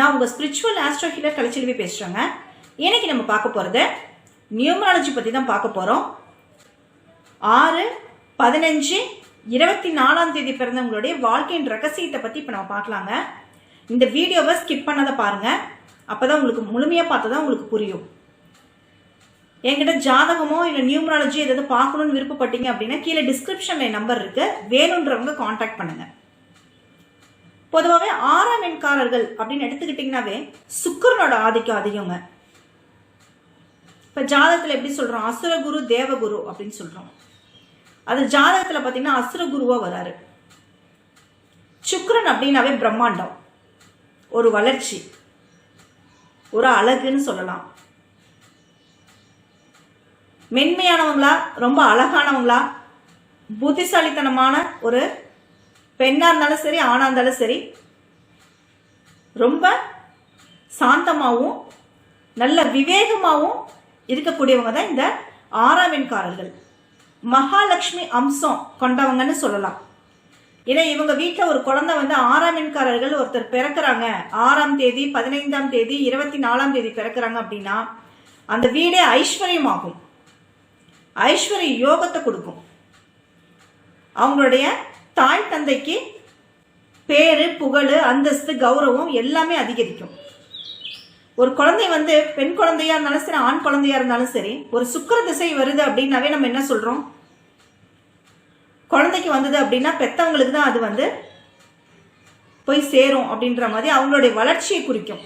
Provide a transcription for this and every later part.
நான் உங்கள் spiritual astro healer Kalaiselvi பேசுகிறேங்க இன்னைக்கு நம்ம பார்க்க போகிறது நியூமராலஜி பற்றி தான் பார்க்க போகிறோம் ஆறு பதினஞ்சு இருபத்தி நாலாம் தேதி பிறந்தவங்களுடைய வாழ்க்கையின் ரகசியத்தை பற்றி இப்போ நம்ம பார்க்கலாங்க. இந்த வீடியோவை ஸ்கிப் பண்ணதை பாருங்கள் அப்போ தான் உங்களுக்கு முழுமையாக பார்த்து தான் உங்களுக்கு புரியும். என்கிட்ட ஜாதகமோ இல்லை நியூமராலஜி ஏதாவது பார்க்கணும்னு விருப்பப்பட்டீங்க அப்படின்னா கீழே டிஸ்கிரிப்ஷன்ல நம்பர் இருக்குது வேணுன்றவங்க காண்டாக்ட் பண்ணுங்கள் பொதுவாகவே ஆறாம் எண்காரர்கள் அப்படின்னு எடுத்துக்கிட்டிங்கனாவே சுக்கரனோட ஆதிக்கம் அதிகங்க. இப்போ ஜாதகத்தில் எப்படி சொல்கிறோம் அசுரகுரு தேவகுரு அப்படின்னு சொல்கிறோம் அது ஜாதகத்தில் பார்த்தீங்கன்னா அசுரகுருவாக வராரு. சுக்கரன் அப்படின்னாவே பிரம்மாண்டம். ஒரு வளர்ச்சி. ஒரு அழகுன்னு சொல்லலாம். மென்மையானவங்களா? ரொம்ப அழகானவங்களா? புத்திசாலித்தனமான ஒரு பெண்ணாக இருந்தாலும் சரி ஆணாக இருந்தாலும் சரி ரொம்ப சாந்தமாகவும் நல்ல விவேகமாகவும் இருக்கக்கூடியவங்க தான் இந்த ஆறாவின்காரர்கள். மகாலட்சுமி அம்சம் கொண்டவங்கன்னு சொல்லலாம். ஏன்னா இவங்க வீட்டில் ஒரு குழந்தை வந்து ஆறாம் எண்காரர்கள் ஒருத்தர் பிறக்கிறாங்க. ஆறாம் தேதி பதினைந்தாம் தேதி இருபத்தி நாலாம் தேதி பிறக்கிறாங்க அப்படின்னா அந்த வீடே ஐஸ்வர்யமாகும். ஐஸ்வர்ய யோகத்தை கொடுக்கும். அவங்களுடைய தாய் தந்தைக்கு பேரு புகழ் அந்தஸ்து கௌரவம் எல்லாமே அதிகரிக்கும். ஒரு குழந்தை வந்து பெண் குழந்தையா இருந்தாலும் சரி ஆண் குழந்தையா இருந்தாலும் சரி ஒரு சுக்கர திசை வருது அப்படின்னாவே நம்ம என்ன சொல்றோம்? குழந்தைக்கு வந்தது அப்படின்னா பெத்தவங்களுக்கு தான் அது வந்து போய் சேரும் அப்படின்ற மாதிரி அவங்களுடைய வளர்ச்சியை குறிக்கும்.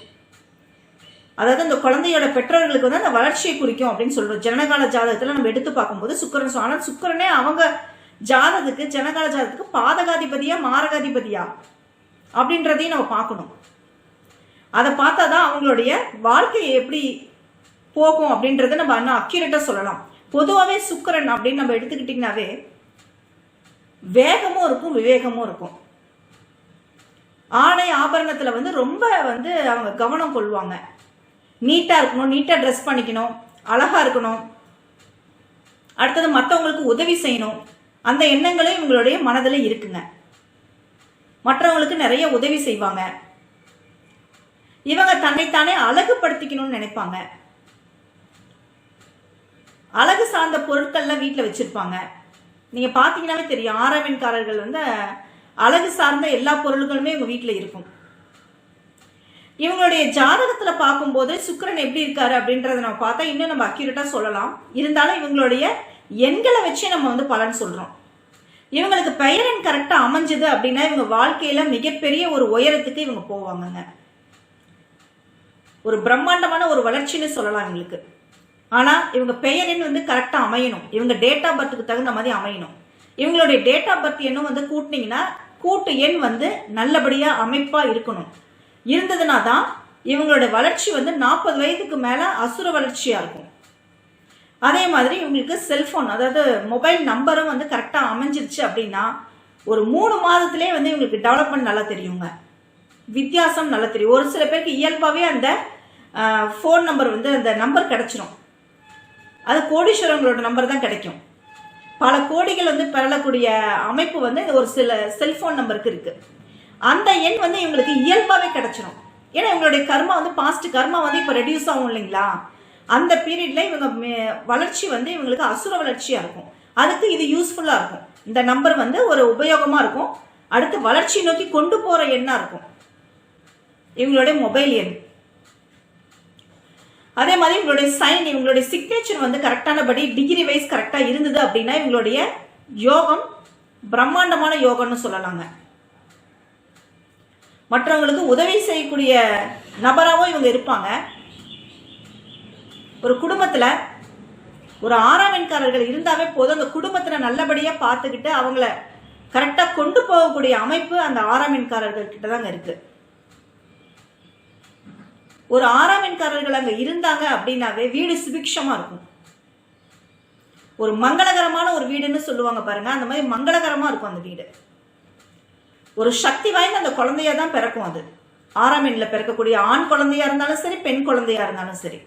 அதாவது அந்த குழந்தையோட பெற்றோர்களுக்கு வந்து அந்த வளர்ச்சியை குறிக்கும் அப்படின்னு சொல்றோம். ஜனகால ஜாதகத்துல நம்ம எடுத்து பார்க்கும்போது சுக்கரன் ஆனால் சுக்கரனே அவங்க ஜாதகத்துக்கு ஜனகால ஜாதகத்துக்கு பாதகாதிபதியா மாரகாதிபதியா? அப்படின்றதையும் நம்ம பார்க்கணும். அதை பார்த்தா தான் அவங்களுடைய வாழ்க்கை எப்படி போகும் அப்படின்றத நம்ம இன்னும் அக்யூரேட்டா சொல்லலாம். பொதுவாகவே சுக்கிரன் அப்படின்னு நம்ம எடுத்துக்கிட்டிங்கனாவே வேகமும் இருக்கும் விவேகமும் இருக்கும். ஆடை ஆபரணத்துல வந்து ரொம்ப வந்து அவங்க கவனம் கொள்வாங்க. நீட்டா இருக்கணும் நீட்டா ட்ரெஸ் பண்ணிக்கணும் அழகா இருக்கணும். அடுத்தது மற்றவங்களுக்கு உதவி செய்யணும். அந்த எண்ணங்களும் இவங்களுடைய மனதில் இருக்குங்க. மற்றவங்களுக்கு நிறைய உதவி செய்வாங்க. இவங்க தன்னைத்தானே அழகுபடுத்திக்கணும்னு நினைப்பாங்க. அழகு சார்ந்த பொருட்கள்லாம் வீட்டில் வச்சிருப்பாங்க. நீங்க பார்த்தீங்கன்னாவே தெரியும் ஆரவின்காரர்கள் வந்து அழகு சார்ந்த எல்லா பொருட்களுமே இவங்க வீட்டில் இருக்கும். இவங்களுடைய ஜாதகத்துல பார்க்கும்போது சுக்கரன் எப்படி இருக்காரு அப்படின்றத நம்ம பார்த்தா இன்னும் நம்ம அக்யூரேட்டா சொல்லலாம். இருந்தாலும் இவங்களுடைய எண்களை வச்சு நம்ம வந்து பலன் சொல்றோம். இவங்களுக்கு பெயரன் கரெக்டாக அமைஞ்சது அப்படின்னா இவங்க வாழ்க்கையில மிகப்பெரிய ஒரு உயரத்துக்கு இவங்க போவாங்கங்க. ஒரு பிரம்மாண்டமான ஒரு வளர்ச்சின்னு சொல்லலாம் இவங்களுக்கு. ஆனா இவங்க பெயரின் வந்து கரெக்டாக அமையணும். இவங்க டேட் ஆஃப் பர்த்துக்கு தகுந்த மாதிரி அமையணும். இவங்களுடைய டேட் ஆஃப் பர்த் எண்ணும் வந்து கூட்டினீங்கன்னா கூட்டு எண் வந்து நல்லபடியா அமைப்பா இருக்கணும். இருந்ததுனா தான் இவங்களோட வளர்ச்சி வந்து நாற்பது வயதுக்கு மேல அசுர வளர்ச்சியா இருக்கும். அதே மாதிரி இவங்களுக்கு செல்ஃபோன் அதாவது மொபைல் நம்பரும் வந்து கரெக்டாக அமைஞ்சிருச்சு அப்படின்னா ஒரு மூணு மாதத்துலேயே வந்து இவங்களுக்கு டெவலப்மெண்ட் நல்லா தெரியுங்க. வித்தியாசம் நல்லா தெரியும். ஒரு சில பேருக்கு இயல்பாகவே அந்த ஃபோன் நம்பர் வந்து அந்த நம்பர் கிடைச்சிரும். அது கோடீஸ்வரங்களோட நம்பர் தான் கிடைக்கும். பல கோடிகள் வந்து பெறக்கூடிய அமைப்பு வந்து ஒரு சில செல்போன் நம்பருக்கு இருக்கு. அந்த எண் வந்து இவங்களுக்கு இயல்பாகவே கிடைச்சிரும். ஏன்னா இவங்களுடைய கர்மா வந்து பாஸ்ட் கர்மா வந்து இப்போ ரெடியூஸ் ஆகும் இல்லைங்களா? அந்த பீரியட்ல இவங்க வளர்ச்சி வந்து இவங்களுக்கு அசுர வளர்ச்சியா இருக்கும். அதுக்கு இது யூஸ்ஃபுல்லா இருக்கும். இந்த நம்பர் வந்து ஒரு உபயோகமா இருக்கும். அடுத்து வளர்ச்சி நோக்கி கொண்டு போற எண்ணா இருக்கும். இவங்களுடைய மொபைல் எண். அதே மாதிரி இவங்களுடைய சைன் இவங்களுடைய சிக்னேச்சர் வந்து கரெக்டானபடி டிகிரி வைஸ் கரெக்டா இருந்தது அப்படின்னா இவங்களுடைய யோகம் பிரம்மாண்டமான யோகம்னு சொல்லலாங்க. மற்றவங்களுக்கு உதவி செய்யக்கூடிய நபராகவும் இவங்க இருப்பாங்க. ஒரு குடும்பத்துல ஒரு ஆறாம் எண்காரர்கள் இருந்தாவே போதும். அந்த குடும்பத்துல நல்லபடியா பார்த்துக்கிட்டு அவங்கள கரெக்டா கொண்டு போகக்கூடிய அமைப்பு அந்த ஆறாம் எண்காரர்கள் கிட்ட தாங்க இருக்கு. ஒரு ஆறாம் எண்காரர்கள் அங்க இருந்தாங்க அப்படின்னாவே வீடு சுபிக்ஷமா இருக்கும். ஒரு மங்களகரமான ஒரு வீடுன்னு சொல்லுவாங்க பாருங்க. அந்த மாதிரி மங்களகரமா இருக்கும் அந்த வீடு. ஒரு சக்தி வாய்ந்த அந்த குழந்தையா தான் பிறக்கும் அது. ஆறாம் எண்ணில் பிறக்கக்கூடிய ஆண் குழந்தையா இருந்தாலும் சரி பெண் குழந்தையா இருந்தாலும் சரி.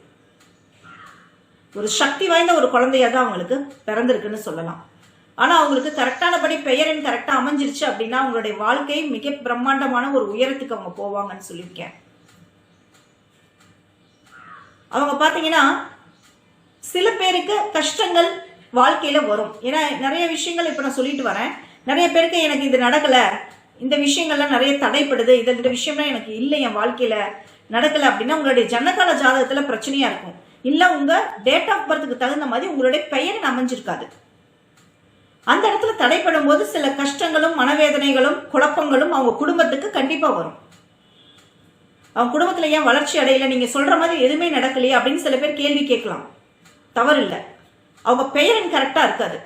ஒரு சக்தி வாய்ந்த ஒரு குழந்தையா தான் அவங்களுக்கு பிறந்திருக்குன்னு சொல்லலாம். ஆனால் அவங்களுக்கு கரெக்டானபடி பெயரின் கரெக்டாக அமைஞ்சிருச்சு அப்படின்னா அவங்களுடைய வாழ்க்கை மிக பிரம்மாண்டமான ஒரு உயரத்துக்கு அவங்க போவாங்கன்னு சொல்லியிருக்கேன். அவங்க பார்த்தீங்கன்னா சில பேருக்கு கஷ்டங்கள் வாழ்க்கையில வரும். ஏன்னா நிறைய விஷயங்கள் இப்போ நான் சொல்லிட்டு வரேன். நிறைய பேருக்கு எனக்கு இது நடக்கல இந்த விஷயங்கள்லாம் நிறைய தடைப்படுது இது இந்த விஷயம்லாம் எனக்கு இல்லை என் வாழ்க்கையில நடக்கல அப்படின்னா உங்களுடைய ஜனகால ஜாதகத்துல பிரச்சனையா இருக்கும். இல்லை உங்க டேட் ஆஃப் பர்த்துக்கு தகுந்த மாதிரி உங்களுடைய பெயர் அமைஞ்சிருக்காது. அந்த இடத்துல தடைப்படும் போது சில கஷ்டங்களும் மனவேதனைகளும் குழப்பங்களும் அவங்க குடும்பத்துக்கு கண்டிப்பாக வரும். அவங்க குடும்பத்தில் ஏன் வளர்ச்சி அடையலை? நீங்கள் சொல்கிற மாதிரி எதுவுமே நடக்கலையே அப்படின்னு சில பேர் கேள்வி கேட்கலாம். தவறு இல்லை அவங்க பெயரின் கரெக்டாக இருக்காது.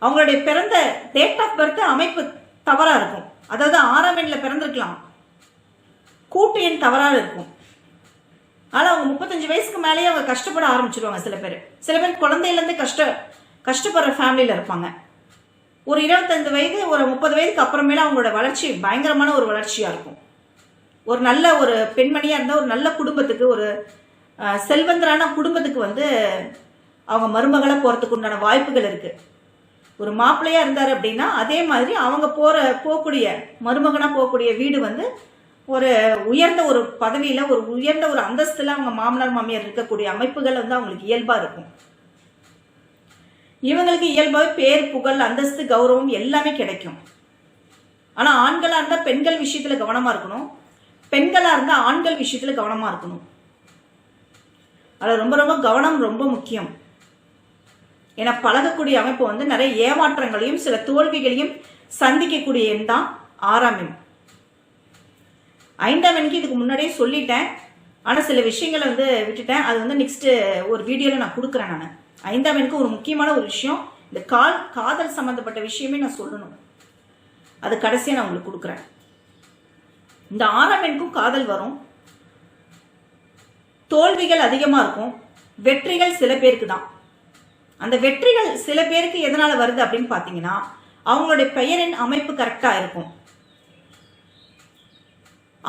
அவங்களுடைய பிறந்த டேட் ஆஃப் பர்த் அமைப்பு தவறாக இருக்கும். அதாவது ஆறாம் எண்ணில் பிறந்திருக்கலாம். கூட்டு எண் தவறாக இருக்கும். ஆனால் அவங்க முப்பத்தஞ்சு வயசுக்கு மேலேயே அவங்க கஷ்டப்பட ஆரம்பிச்சிருவாங்க சில பேர். சில பேர் குழந்தையிலேருந்து கஷ்ட கஷ்டப்படுற ஃபேமிலியில் இருப்பாங்க. ஒரு இருபத்தைந்து வயது ஒரு முப்பது வயதுக்கு அப்புறமேல அவங்களோட வளர்ச்சி பயங்கரமான ஒரு வளர்ச்சியாக இருக்கும். ஒரு நல்ல ஒரு பெண்மணியாக இருந்தால் ஒரு நல்ல குடும்பத்துக்கு ஒரு செல்வந்தரான குடும்பத்துக்கு வந்து அவங்க மருமகளை போகிறதுக்கு உண்டான வாய்ப்புகள் இருக்குது ஒரு மாப்பிள்ளையாக இருந்தார் அப்படின்னா அதே மாதிரி அவங்க போகிற போகக்கூடிய மருமகனாக போகக்கூடிய வீடு வந்து ஒரு உயர்ந்த ஒரு பதவியில் ஒரு உயர்ந்த ஒரு அந்தஸ்தில் அவங்க மாமனார் மாமியார் இருக்கக்கூடிய அமைப்புகள் வந்து அவங்களுக்கு இயல்பாக இருக்கும். இவங்களுக்கு இயல்பாகவே பேர் புகழ் அந்தஸ்து கௌரவம் எல்லாமே கிடைக்கும். ஆனால் ஆண்களாக இருந்தால் பெண்கள் விஷயத்தில் கவனமாக இருக்கணும். பெண்களாக இருந்தால் ஆண்கள் விஷயத்தில் கவனமாக இருக்கணும். அதில் ரொம்ப ரொம்ப கவனம் ரொம்ப முக்கியம். ஏன்னா பழகக்கூடிய அமைப்பு வந்து நிறைய ஏமாற்றங்களையும் சில தோல்விகளையும் சந்திக்கக்கூடிய எண் தான் ஆறாம் எண். ஐந்தாவனுக்கு இதுக்கு முன்னாடியே சொல்லிட்டேன். ஆனால் சில விஷயங்களை வந்து விட்டுட்டேன். அது வந்து நெக்ஸ்ட் ஒரு வீடியோவில் நான் கொடுக்குறேன் நான். ஐந்தாவனுக்கு ஒரு முக்கியமான ஒரு விஷயம் இந்த கால் காதல் சம்மந்தப்பட்ட விஷயமே நான் சொல்லணும். அது கடைசியாக நான் உங்களுக்கு கொடுக்குறேன். இந்த ஆறாம் எண்ணுக்கும் காதல் வரும். தோல்விகள் அதிகமாக இருக்கும். வெற்றிகள் சில பேருக்கு தான். அந்த வெற்றிகள் சில பேருக்கு எதனால் வருது அப்படின்னு பார்த்தீங்கன்னா அவங்களுடைய பெயரின் அமைப்பு கரெக்டாக இருக்கும்.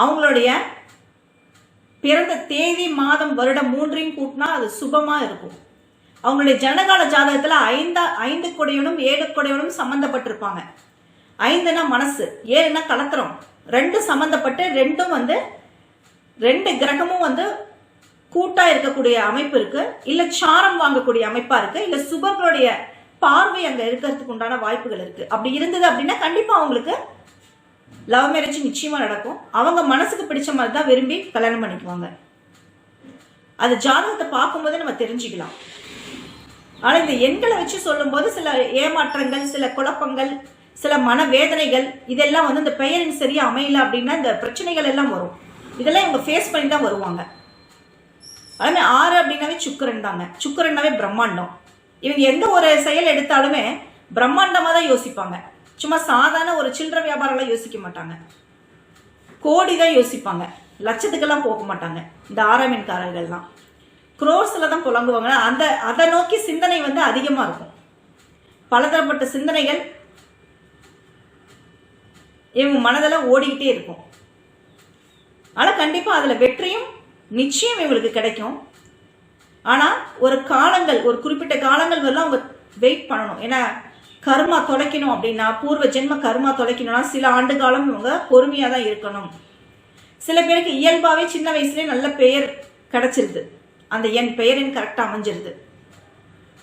அவங்களுடைய பிறந்த தேதி மாதம் வருடம் மூன்றையும் கூட்டினா அது சுபமா இருக்கும். அவங்களுடைய ஜனகால ஜாதகத்துல ஐந்தா ஐந்து கொடையனும் ஏழு கொடையனும் சம்பந்தப்பட்டிருப்பாங்க. ஐந்துனா மனசு ஏழுனா கலத்திரம் ரெண்டு சம்பந்தப்பட்டு ரெண்டும் வந்து ரெண்டு கிரகமும் வந்து கூட்டா இருக்கக்கூடிய அமைப்பு இருக்கு. இல்ல சாரம் வாங்கக்கூடிய அமைப்பா இருக்கு. இல்ல சுபர்களுடைய பார்வை அங்க இருக்கிறதுக்கு உண்டான வாய்ப்புகள் இருக்கு. அப்படி இருந்தது அப்படின்னா கண்டிப்பா அவங்களுக்கு லவ் மேரேஜ் நிச்சயமா நடக்கும். அவங்க மனசுக்கு பிடிச்ச மாதிரி தான் விரும்பி கல்யாணம் பண்ணிக்குவாங்க. அது ஜாதகத்தை பார்க்கும்போதே நம்ம தெரிஞ்சுக்கலாம். ஆனா இந்த எண்களை வச்சு சொல்லும்போது சில ஏமாற்றங்கள் சில குழப்பங்கள் சில மனவேதனைகள் இதெல்லாம் வந்து இந்த பெயரின் சரியா அமையல அப்படின்னா இந்த பிரச்சனைகள் எல்லாம் வரும். இதெல்லாம் இவங்க ஃபேஸ் பண்ணி தான் வருவாங்க. அதுமே ஆறு அப்படின்னாவே சுக்கரன் தாங்க. சுக்கரன்னாவே பிரம்மாண்டம். இவங்க எந்த ஒரு செயல் எடுத்தாலுமே பிரம்மாண்டமாக தான் யோசிப்பாங்க. சும்மா சாதாரண ஒரு சில்லற வியாபாரம்லாம் யோசிக்க மாட்டாங்க. கோடி தான் யோசிப்பாங்க. லட்சத்துக்கெல்லாம் போக மாட்டாங்க. இந்த ஆறாம் குரோர்ஸில் தான் புலங்குவாங்க அந்த அதை நோக்கி சிந்தனை வந்து அதிகமாக இருக்கும். பலதரப்பட்ட சிந்தனைகள் இவங்க மனதில் ஓடிக்கிட்டே இருக்கும். ஆனால் கண்டிப்பாக அதில் வெற்றியும் நிச்சயம் இவங்களுக்கு கிடைக்கும். ஆனால் ஒரு காலங்கள் ஒரு குறிப்பிட்ட காலங்கள் வரலாம் அவங்க வெயிட் பண்ணணும். ஏன்னா கர்மா தொலைக்கணும் அப்படின்னா பூர்வ ஜென்ம கர்மா தொலைக்கணும்னா சில ஆண்டு காலம் இவங்க பொறுமையாக தான் இருக்கணும். சில பேருக்கு இயல்பாகவே சின்ன வயசுலேயே நல்ல பெயர் கிடைச்சிருது. அந்த என் பெயரின் கரெக்டாக அமைஞ்சிருது.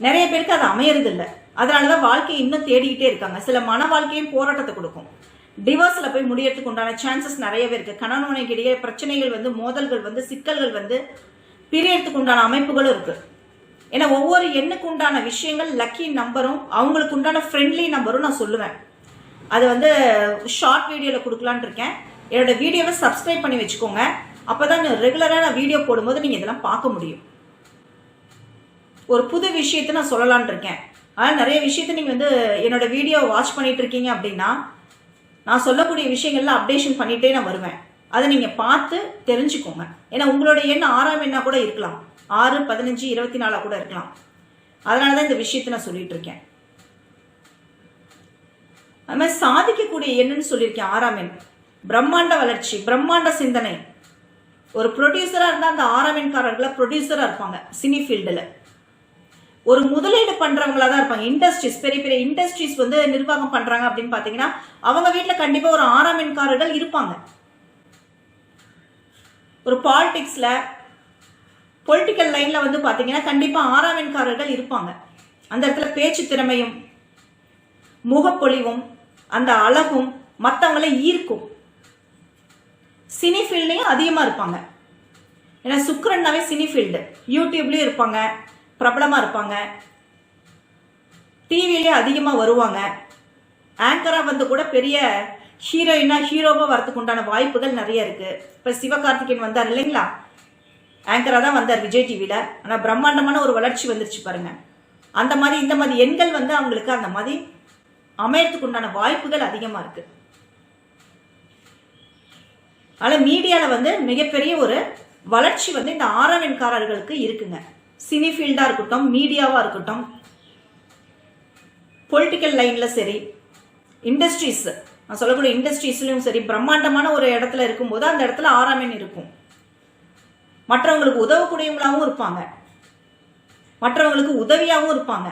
நிறைய பேருக்கு அது அமையறது இல்லை அதனால தான் வாழ்க்கையை இன்னும் தேடிக்கிட்டே இருக்காங்க. சில மன வாழ்க்கையும் போராட்டத்தை கொடுக்கும். டிவோர்ஸில் போய் முடியறதுக்கு உண்டான சான்சஸ் நிறையவே இருக்குது கணவனுக்கு இடையே பிரச்சனைகள் வந்து மோதல்கள் வந்து சிக்கல்கள் வந்து பிரியறதுக்கு உண்டான அமைப்புகளும் இருக்குது ஏன்னா ஒவ்வொரு எண்ணுக்கு உண்டான விஷயங்கள் லக்கி நம்பரும் அவங்களுக்கு உண்டான ஃப்ரெண்ட்லி நம்பரும் நான் சொல்லுவேன். அது வந்து ஷார்ட் வீடியோவில் கொடுக்கலான்னு இருக்கேன். என்னோட வீடியோவை சப்ஸ்கிரைப் பண்ணி வச்சுக்கோங்க. அப்பதான் ரெகுலராக நான் வீடியோ போடும்போது நீங்கள் இதெல்லாம் பார்க்க முடியும். ஒரு புது விஷயத்தை நான் சொல்லலான் இருக்கேன். ஆனால் நிறைய விஷயத்தை நீங்கள் வந்து என்னோட வீடியோ வாட்ச் பண்ணிட்டு இருக்கீங்க அப்படின்னா நான் சொல்லக்கூடிய விஷயங்கள்லாம் அப்டேஷன் பண்ணிகிட்டே நான் வருவேன். அதை நீங்கள் பார்த்து தெரிஞ்சுக்கோங்க. ஏன்னா உங்களோட எண் ஆறாம் எண்ணாக கூட இருக்கலாம். ஆறு பதினஞ்சு இருபத்தி நாலாக கூட இருக்கலாம். அதனால தான் இந்த விஷயத்தை நான் சொல்லிட்டு இருக்கேன். அது மாதிரி சாதிக்கக்கூடிய எண்ணுன்னு சொல்லியிருக்கேன் ஆறாம் எண். பிரம்மாண்ட வளர்ச்சி பிரம்மாண்ட சிந்தனை. ஒரு ப்ரொடியூசராக இருந்தால் அந்த ஆறாம் எண்காரர்களை ப்ரொடியூசராக இருப்பாங்க சினி ஃபீல்டில் ஒரு முதலீடு பண்றவங்களா தான் இருப்பாங்க. இண்டஸ்ட்ரீஸ் பெரிய பெரிய இண்டஸ்ட்ரீஸ் வந்து நிர்வாகம் பண்றாங்க அப்படின்னு பாத்தீங்கன்னா அவங்க வீட்டுல கண்டிப்பா ஒரு ஆறாம் எண்காரர்கள் இருப்பாங்க. ஒரு பாலிடிக்ஸில் பொலிட்டிக்கல் லைனில் வந்து பார்த்தீங்கன்னா கண்டிப்பாக ஆறாம் இருப்பாங்க. அந்த இடத்துல பேச்சு திறமையும் முகப்பொழிவும் அந்த அழகும் மற்றவங்களை ஈர்க்கும். சினி ஃபீல்ட்லையும் அதிகமாக இருப்பாங்க. ஏன்னா சுக்கரன்னாவே சினி ஃபீல்டு யூடியூப்லேயும் இருப்பாங்க பிரபலமாக இருப்பாங்க. டிவிலேயே அதிகமாக வருவாங்க. ஆங்கராக வந்து கூட பெரிய ஹீரோயினா ஹீரோவாக வரதுக்கு உண்டான வாய்ப்புகள் நிறைய இருக்குது இப்போ சிவகார்த்திகேயன் வந்தார் இல்லைங்களா? ஆங்கராக தான் வந்தார் விஜய் டிவியில் ஆனால் பிரம்மாண்டமான ஒரு வளர்ச்சி வந்துருச்சு பாருங்கள் அந்த மாதிரி இந்த மாதிரி எண்கள் வந்து அவங்களுக்கு அந்த மாதிரி அமையறதுக்கு உண்டான வாய்ப்புகள் அதிகமாக இருக்குது அதனால் மீடியாவில் வந்து மிகப்பெரிய ஒரு வளர்ச்சி வந்து இந்த ஆறாம் எண்காரர்களுக்கு இருக்குங்க. சினி ஃபீல்டாக இருக்கட்டும் மீடியாவாக இருக்கட்டும் பொலிட்டிக்கல் லைனில் சரி இண்டஸ்ட்ரீஸ் நான் சொல்லக்கூடிய இண்டஸ்ட்ரீஸ்லையும் சரி பிரம்மாண்டமான ஒரு இடத்துல இருக்கும்போது அந்த இடத்துல ஆறாம் எண் இருக்கும். மற்றவங்களுக்கு உதவக்கூடியவங்களாகவும் இருப்பாங்க. மற்றவங்களுக்கு உதவியாகவும் இருப்பாங்க.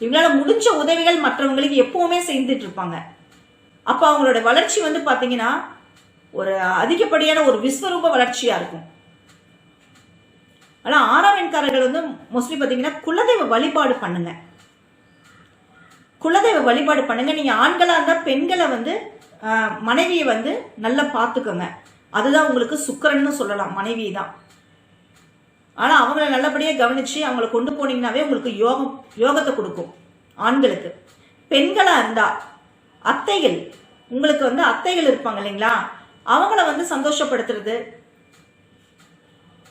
இவங்களால முடிஞ்ச உதவிகள் மற்றவங்களுக்கு எப்பவுமே செய்துட்டு இருப்பாங்க அப்போ அவங்களோட வளர்ச்சி வந்து பார்த்தீங்கன்னா ஒரு அதிகப்படியான ஒரு விஸ்வரூப வளர்ச்சியா இருக்கும். ஆனா ஆறாம் எண்காரர்கள் வந்து மோஸ்ட்லி பார்த்தீங்கன்னா குலதெய்வ வழிபாடு பண்ணுங்க. குலதெய்வ வழிபாடு பண்ணுங்க. நீங்க ஆண்களா இருந்தா பெண்களை வந்து மனைவியை வந்து நல்லா பார்த்துக்கோங்க. அதுதான் உங்களுக்கு சுக்கரன்னு சொல்லலாம். மனைவி தான் ஆனா அவங்கள நல்லபடியாக கவனிச்சு அவங்கள கொண்டு போனீங்கன்னாவே உங்களுக்கு யோகம் யோகத்தை கொடுக்கும் ஆண்களுக்கு. பெண்களா இருந்தா அத்தைகள் உங்களுக்கு வந்து அத்தைகள் இருப்பாங்க இல்லைங்களா? அவங்கள வந்து சந்தோஷப்படுத்துறது.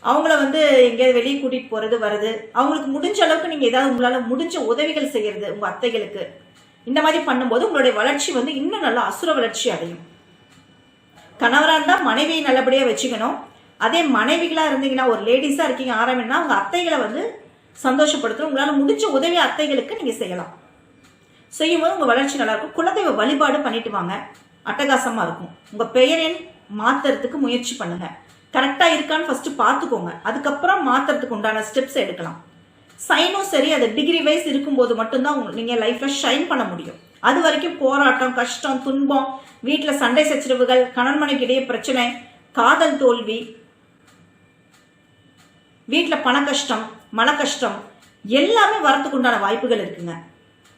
அவங்கள வந்து எங்கேயாவது வெளியே கூட்டிட்டு போறது வர்றது. அவங்களுக்கு முடிஞ்ச அளவுக்கு நீங்க ஏதாவது உங்களால முடிஞ்ச உதவிகள் செய்யறது உங்க அத்தைகளுக்கு. இந்த மாதிரி பண்ணும்போது உங்களுடைய வளர்ச்சி வந்து இன்னும் நல்லா அசுர வளர்ச்சி அடையும். கணவராக இருந்தால் மனைவியை நல்லபடியாக வச்சுக்கணும். அதே மனைவிகளாக இருந்தீங்கன்னா ஒரு லேடிஸாக இருக்கீங்க ஆரம்பினா உங்கள் அத்தைகளை வந்து சந்தோஷப்படுத்தணும். உங்களால் முடிஞ்ச உதவி அத்தைகளுக்கு நீங்கள் செய்யலாம். செய்யும்போது உங்கள் வளர்ச்சி நல்லாயிருக்கும் குலதெய்வ வழிபாடு பண்ணிட்டு வாங்க. அட்டகாசமாக இருக்கும். உங்கள் பெயரின் மாற்றுறதுக்கு முயற்சி பண்ணுங்கள் கரெக்டாக இருக்கான்னு ஃபஸ்ட்டு பார்த்துக்கோங்க. அதுக்கப்புறம் மாற்றுறதுக்கு உண்டான ஸ்டெப்ஸ் எடுக்கலாம். சைனும் சரி அது டிகிரி வைஸ் இருக்கும்போது மட்டும்தான் உங்க- நீங்கள் லைஃப்பில் ஷைன் பண்ண முடியும். அது வரைக்கும் போராட்டம் கஷ்டம் துன்பம் வீட்டில் சண்டை சச்சரவுகள் கணன்மனைக்கு இடையே பிரச்சனை காதல் தோல்வி வீட்டில் பண கஷ்டம் மன கஷ்டம் எல்லாமே வரத்துக்கு உண்டான வாய்ப்புகள் இருக்குங்க.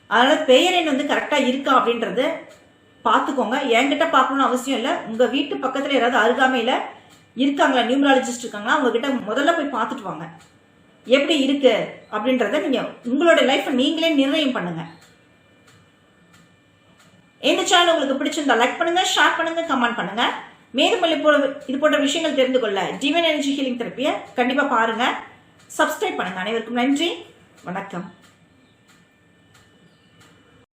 அதனால் பெயரின் வந்து கரெக்டாக இருக்கா அப்படின்றது பார்த்துக்கோங்க. என்கிட்ட பார்க்கணும்னு அவசியம் இல்லை. உங்கள் வீட்டு பக்கத்தில் யாராவது அருகாமையில் இருக்காங்களா நியூமராலஜிஸ்ட் இருக்காங்களா அவங்க கிட்ட முதல்ல போய் பார்த்துட்டு வாங்க. எப்படி இருக்கு அப்படின்றத நீங்க உங்களோட லைஃப்பை நீங்களே நிர்ணயம் பண்ணுங்க. இந்த சேனல் உங்களுக்கு பிடிச்சிருந்தா லைக் பண்ணுங்க ஷேர் பண்ணுங்க கமெண்ட் பண்ணுங்க. மேலும் இது இது போன்ற விஷயங்கள் தெரிந்து கொள்ள டிவைன் எனர்ஜி ஹீலிங் தெரப்பியை கண்டிப்பா பாருங்க. சப்ஸ்கிரைப் பண்ணுங்க அனைவருக்கும் நன்றி. வணக்கம்.